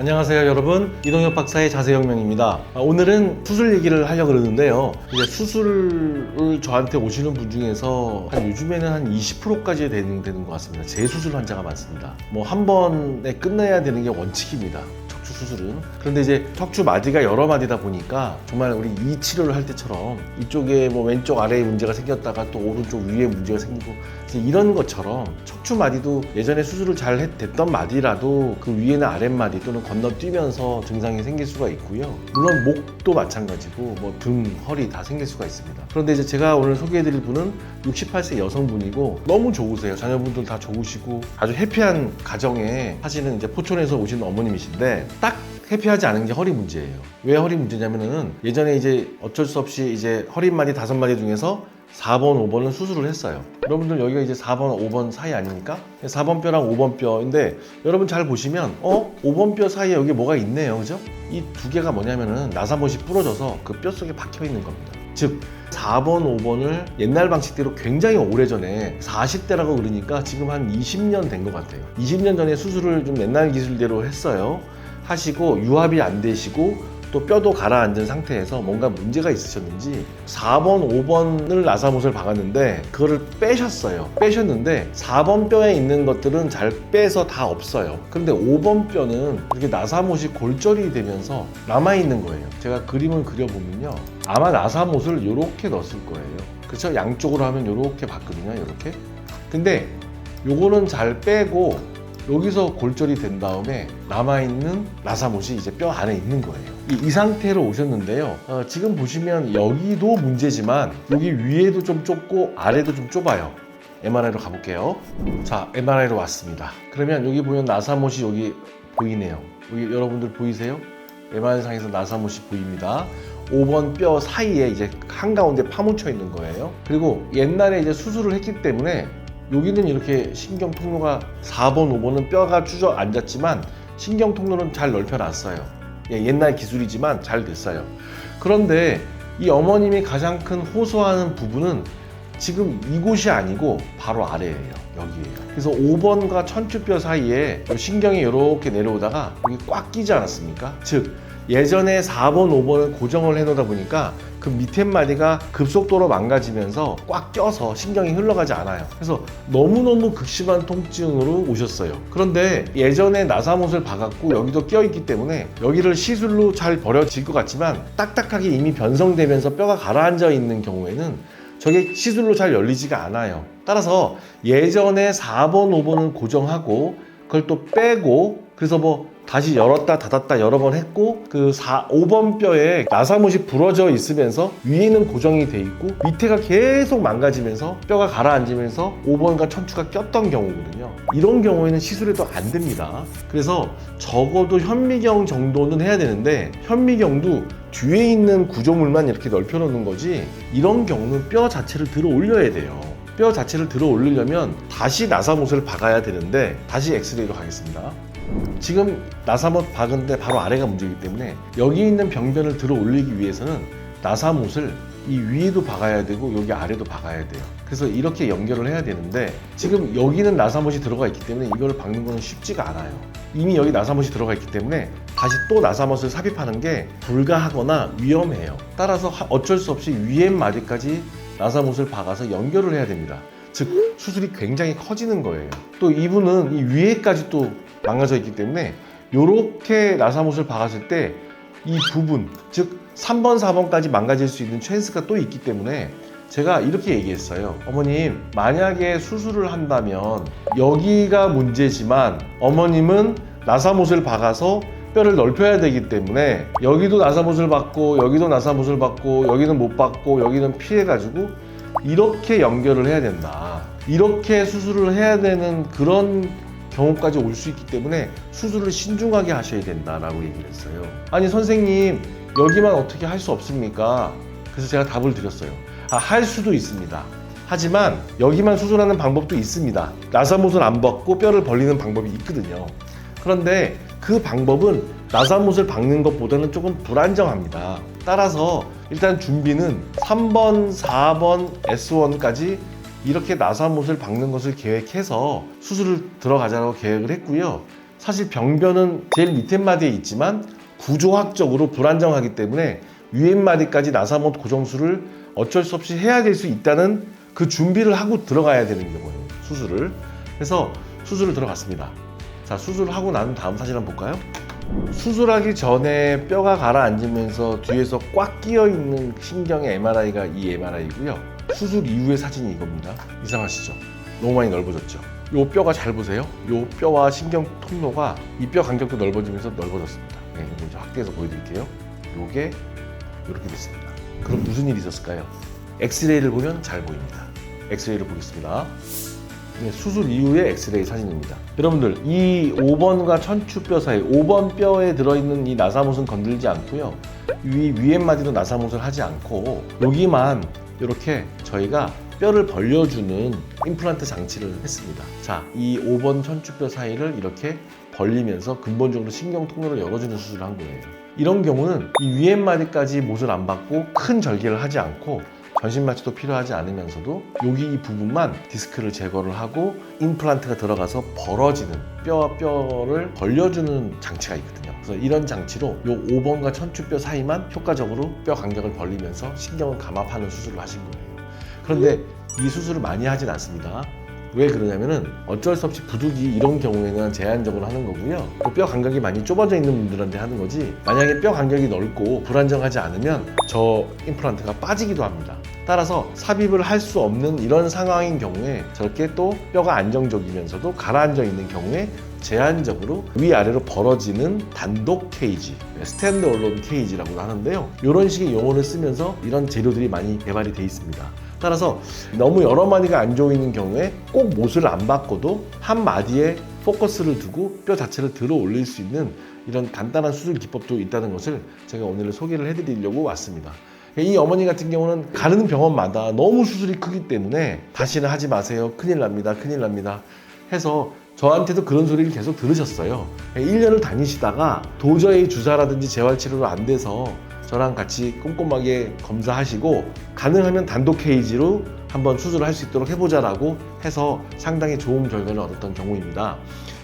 안녕하세요 여러분. 이동엽 박사의 자세혁명입니다. 아, 오늘은 수술 얘기를 하려고 그러는데요. 이제 수술을 저한테 오시는 분 중에서 한 요즘에는 한 20%까지 되는, 되는 것 같습니다. 재수술 환자가 많습니다. 뭐 한 번에 끝내야 되는 게 원칙입니다 척추 수술은. 그런데 이제 척추 마디가 여러 마디다 보니까 정말 우리 이 치료를 할 때처럼 이쪽에 뭐 왼쪽 아래에 문제가 생겼다가 또 오른쪽 위에 문제가 생기고 이런 것처럼 척추 마디도 예전에 수술을 잘 했- 됐던 마디라도 그 위에나 아랫 마디 또는 건너뛰면서 증상이 생길 수가 있고요. 물론 목도 마찬가지고 뭐 등, 허리 다 생길 수가 있습니다. 그런데 이제 제가 오늘 소개해드릴 분은 68세 여성분이고 너무 좋으세요. 자녀분들 다 좋으시고 아주 해피한 가정에 사실은 이제 포천에서 오신 어머님이신데 딱 해피하지 않은 게 허리 문제예요. 왜 허리 문제냐면은 예전에 이제 어쩔 수 없이 이제 허리 마디 다섯 마디 중에서 4번, 5번은 수술을 했어요. 여러분들 여기가 이제 4번, 5번 사이 아닙니까? 4번 뼈랑 5번 뼈인데 여러분 잘 보시면 어? 5번 뼈 사이에 여기 뭐가 있네요. 그죠? 이 두 개가 뭐냐면은 나사못이 부러져서 그 뼈 속에 박혀 있는 겁니다. 즉 4번, 5번을 옛날 방식대로 굉장히 오래전에 40대라고 그러니까 지금 한 20년 된 것 같아요. 20년 전에 수술을 좀 옛날 기술대로 했어요. 하시고 유합이 안 되시고 또 뼈도 가라앉은 상태에서 뭔가 문제가 있으셨는지 4번, 5번을 나사못을 박았는데 그거를 빼셨어요. 빼셨는데 4번 뼈에 있는 것들은 잘 빼서 다 없어요. 근데 5번 뼈는 이렇게 나사못이 골절이 되면서 남아있는 거예요. 제가 그림을 그려보면요. 아마 나사못을 이렇게 넣었을 거예요. 그렇죠? 양쪽으로 하면 이렇게 봤거든요. 이렇게. 근데 요거는 잘 빼고 여기서 골절이 된 다음에 남아있는 나사못이 이제 뼈 안에 있는 거예요. 이, 이 상태로 오셨는데요. 어, 지금 보시면 여기도 문제지만 여기 위에도 좀 좁고 아래도 좀 좁아요. MRI로 가볼게요. 자, MRI로 왔습니다. 그러면 여기 보면 나사못이 여기 보이네요. 여기 여러분들 보이세요? MRI상에서 나사못이 보입니다. 5번 뼈 사이에 이제 한가운데 파묻혀 있는 거예요. 그리고 옛날에 이제 수술을 했기 때문에 여기는 이렇게 신경 통로가 4번, 5번은 뼈가 주저 앉았지만 신경 통로는 잘 넓혀놨어요. 예, 옛날 기술이지만 잘 됐어요. 그런데 이 어머님이 가장 큰 호소하는 부분은 지금 이곳이 아니고 바로 아래예요. 여기예요. 그래서 5번과 천추뼈 사이에 신경이 이렇게 내려오다가 여기 꽉 끼지 않았습니까? 즉 예전에 4번, 5번을 고정을 해놓다 보니까 그 밑에 마디가 급속도로 망가지면서 꽉 껴서 신경이 흘러가지 않아요. 그래서 너무너무 극심한 통증으로 오셨어요. 그런데 예전에 나사못을 박았고 여기도 껴있기 때문에 여기를 시술로 잘 버려질 것 같지만 딱딱하게 이미 변성되면서 뼈가 가라앉아 있는 경우에는 저게 시술로 잘 열리지가 않아요. 따라서 예전에 4번, 5번을 고정하고 그걸 또 빼고 그래서 뭐 다시 열었다 닫았다 여러 번 했고 그 4, 5번 뼈에 나사못이 부러져 있으면서 위에는 고정이 돼 있고 밑에가 계속 망가지면서 뼈가 가라앉으면서 5번과 천추가 꼈던 경우거든요. 이런 경우에는 시술해도 안 됩니다. 그래서 적어도 현미경 정도는 해야 되는데 현미경도 뒤에 있는 구조물만 이렇게 넓혀 놓는 거지 이런 경우는 뼈 자체를 들어 올려야 돼요. 뼈 자체를 들어 올리려면 다시 나사못을 박아야 되는데 다시 엑스레이로 가겠습니다. 지금 나사못 박은데 바로 아래가 문제이기 때문에 여기 있는 병변을 들어 올리기 위해서는 나사못을 이 위에도 박아야 되고 여기 아래도 박아야 돼요. 그래서 이렇게 연결을 해야 되는데 지금 여기는 나사못이 들어가 있기 때문에 이걸 박는 거는 쉽지가 않아요. 이미 여기 나사못이 들어가 있기 때문에 다시 또 나사못을 삽입하는 게 불가하거나 위험해요. 따라서 하- 어쩔 수 없이 위에 마디까지 나사못을 박아서 연결을 해야 됩니다. 즉 수술이 굉장히 커지는 거예요. 또 이분은 이 위에까지 또 망가져 있기 때문에 이렇게 나사못을 박았을 때 이 부분 즉 3번 4번까지 망가질 수 있는 찬스가 또 있기 때문에 제가 이렇게 얘기했어요. 어머님, 만약에 수술을 한다면 여기가 문제지만 어머님은 나사못을 박아서 뼈를 넓혀야 되기 때문에 여기도 나사못을 받고 여기도 나사못을 받고 여기는 못 받고 여기는 피해가지고 이렇게 연결을 해야 된다. 이렇게 수술을 해야 되는 그런 경우까지 올 수 있기 때문에 수술을 신중하게 하셔야 된다라고 얘기를 했어요. 아니 선생님 여기만 어떻게 할 수 없습니까? 그래서 제가 답을 드렸어요. 아, 할 수도 있습니다. 하지만 여기만 수술하는 방법도 있습니다. 나사못을 안 받고 뼈를 벌리는 방법이 있거든요. 그런데 그 방법은 나사못을 박는 것보다는 조금 불안정합니다. 따라서 일단 준비는 3번, 4번, S1까지 이렇게 나사못을 박는 것을 계획해서 수술을 들어가자고 계획을 했고요. 사실 병변은 제일 밑에 마디에 있지만 구조학적으로 불안정하기 때문에 위에 마디까지 나사못 고정술을 어쩔 수 없이 해야 될 수 있다는 그 준비를 하고 들어가야 되는 경우예요. 수술을. 그래서 수술을 들어갔습니다. 자, 수술을 하고 난 다음 사진 한번 볼까요? 수술하기 전에 뼈가 가라앉으면서 뒤에서 꽉 끼어 있는 신경의 MRI가 이 MRI고요. 수술 이후의 사진이 이겁니다. 이상하시죠? 너무 많이 넓어졌죠? 요 뼈가 잘 보세요. 요 뼈와 신경 통로가 이 뼈 간격도 넓어지면서 넓어졌습니다. 네, 이제 확대해서 보여드릴게요. 요게 이렇게 됐습니다. 그럼 무슨 일이 있었을까요? 엑스레이를 보면 잘 보입니다. 엑스레이를 보겠습니다. 네, 수술 이후의 엑스레이 사진입니다. 여러분들 이 5번과 천추뼈 사이 5번 뼈에 들어있는 이 나사못은 건들지 않고요. 위 위에 마디도 나사못을 하지 않고 여기만 이렇게 저희가 뼈를 벌려주는 임플란트 장치를 했습니다. 자, 이 5번 천추뼈 사이를 이렇게 벌리면서 근본적으로 신경 통로를 열어주는 수술을 한 거예요. 이런 경우는 이 위에 마디까지 못을 안 받고 큰 절개를 하지 않고 전신 마취도 필요하지 않으면서도 여기 이 부분만 디스크를 제거를 하고 임플란트가 들어가서 벌어지는 뼈와 뼈를 벌려주는 장치가 있거든요. 그래서 이런 장치로 요 5번과 천추뼈 사이만 효과적으로 뼈 간격을 벌리면서 신경을 감압하는 수술을 하신 거예요. 그런데 이 수술을 많이 하진 않습니다. 왜 그러냐면은 어쩔 수 없이 부득이 이런 경우에는 제한적으로 하는 거고요. 그 뼈 간격이 많이 좁아져 있는 분들한테 하는 거지. 만약에 뼈 간격이 넓고 불안정하지 않으면 저 임플란트가 빠지기도 합니다. 따라서 삽입을 할 수 없는 이런 상황인 경우에 저렇게 또 뼈가 안정적이면서도 가라앉아 있는 경우에 제한적으로 위아래로 벌어지는 단독 케이지, 스탠드 얼론 케이지라고 하는데요. 이런 식의 용어를 쓰면서 이런 재료들이 많이 개발이 돼 있습니다. 따라서 너무 여러 마디가 안 조이는 경우에 꼭 못을 안 바꿔도 한 마디에 포커스를 두고 뼈 자체를 들어 올릴 수 있는 이런 간단한 수술 기법도 있다는 것을 제가 오늘 소개를 해드리려고 왔습니다. 이 어머니 같은 경우는 가는 병원마다 너무 수술이 크기 때문에 다시는 하지 마세요. 큰일 납니다. 큰일 납니다. 해서 저한테도 그런 소리를 계속 들으셨어요. 1년을 다니시다가 도저히 주사라든지 재활치료가 안 돼서 저랑 같이 꼼꼼하게 검사하시고 가능하면 단독 케이지로 한번 수술을 할 수 있도록 해보자라고 해서 상당히 좋은 결과를 얻었던 경우입니다.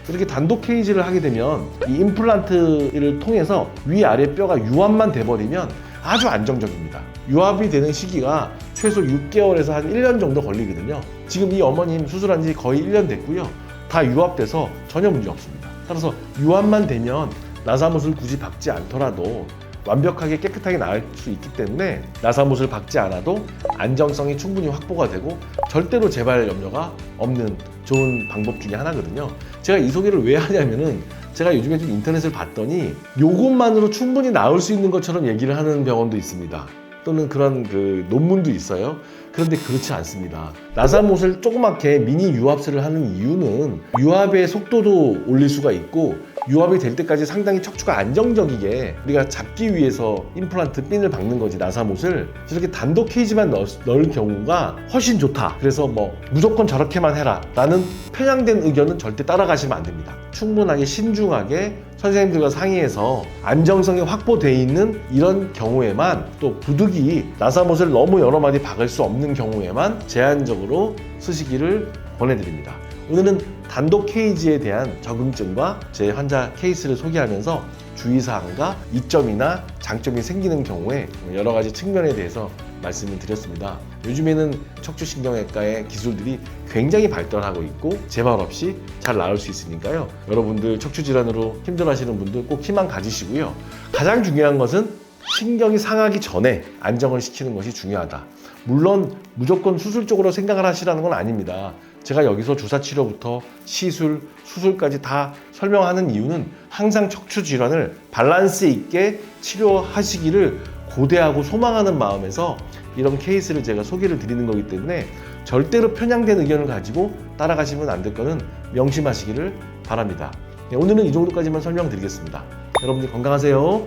이렇게 단독 케이지를 하게 되면 이 임플란트를 통해서 위아래 뼈가 유압만 돼버리면 아주 안정적입니다. 유압이 되는 시기가 최소 6개월에서 한 1년 정도 걸리거든요. 지금 이 어머님 수술한 지 거의 1년 됐고요. 다 유압돼서 전혀 문제 없습니다. 따라서 유압만 되면 나사못을 굳이 박지 않더라도 완벽하게 깨끗하게 나을 수 있기 때문에 나사못을 박지 않아도 안정성이 충분히 확보가 되고 절대로 재발 염려가 없는 좋은 방법 중에 하나거든요. 제가 이 소개를 왜 하냐면은 제가 요즘에 좀 인터넷을 봤더니 요것만으로 충분히 나을 수 있는 것처럼 얘기를 하는 병원도 있습니다. 또는 그런 그 논문도 있어요. 그런데 그렇지 않습니다. 나사못을 조그맣게 미니 유압술을 하는 이유는 유압의 속도도 올릴 수가 있고 유압이 될 때까지 상당히 척추가 안정적이게 우리가 잡기 위해서 임플란트 핀을 박는 거지 나사못을 저렇게 단독 케이지만 넣을, 넣을 경우가 훨씬 좋다. 그래서 뭐 무조건 저렇게만 해라 라는 편향된 의견은 절대 따라가시면 안 됩니다. 충분하게 신중하게 선생님들과 상의해서 안정성이 확보되어 있는 이런 경우에만 또 부득이 나사못을 너무 여러 마디 박을 수 없는 경우에만 제한적으로 쓰시기를 권해드립니다. 오늘은 단독 케이지에 대한 적응증과 제 환자 케이스를 소개하면서 주의사항과 이점이나 장점이 생기는 경우에 여러 가지 측면에 대해서 말씀을 드렸습니다. 요즘에는 척추신경외과의 기술들이 굉장히 발달하고 있고 재발 없이 잘 나을 수 있으니까요. 여러분들 척추질환으로 힘들어하시는 분들 꼭 희망 가지시고요. 가장 중요한 것은 신경이 상하기 전에 안정을 시키는 것이 중요하다. 물론 무조건 수술 쪽으로 생각을 하시라는 건 아닙니다. 제가 여기서 주사 치료부터 시술, 수술까지 다 설명하는 이유는 항상 척추 질환을 밸런스 있게 치료하시기를 고대하고 소망하는 마음에서 이런 케이스를 제가 소개를 드리는 거기 때문에 절대로 편향된 의견을 가지고 따라가시면 안 될 거는 명심하시기를 바랍니다. 네, 오늘은 이 정도까지만 설명드리겠습니다. 여러분들 건강하세요.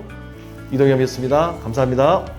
이동엽이었습니다. 감사합니다.